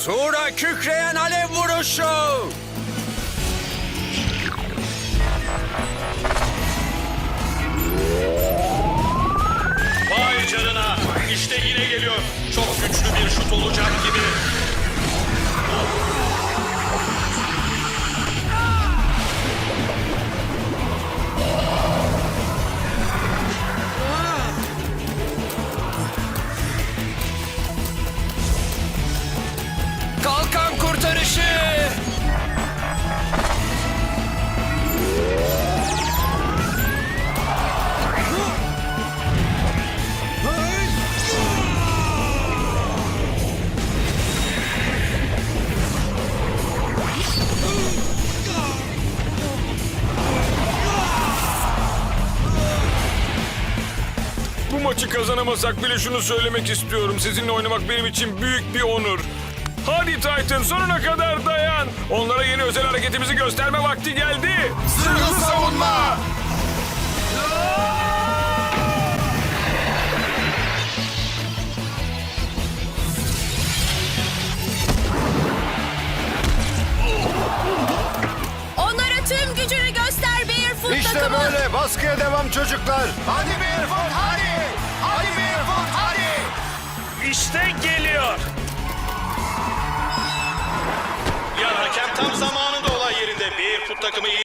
Sura kükreyen alev vuruşu. Bu maçı kazanamasak bile şunu söylemek istiyorum. Sizinle oynamak benim için büyük bir onur. Hadi Titan sonuna kadar dayan. Onlara yeni özel hareketimizi gösterme vakti geldi. Sırlı savunma. Onlara tüm gücünü göster Barefoot İşte takımı. böyle baskıya devam çocuklar. Hadi Barefoot hadi. İşte geliyor. Yan hakem tam zamanında olay yerinde. Bir fut takımı iyi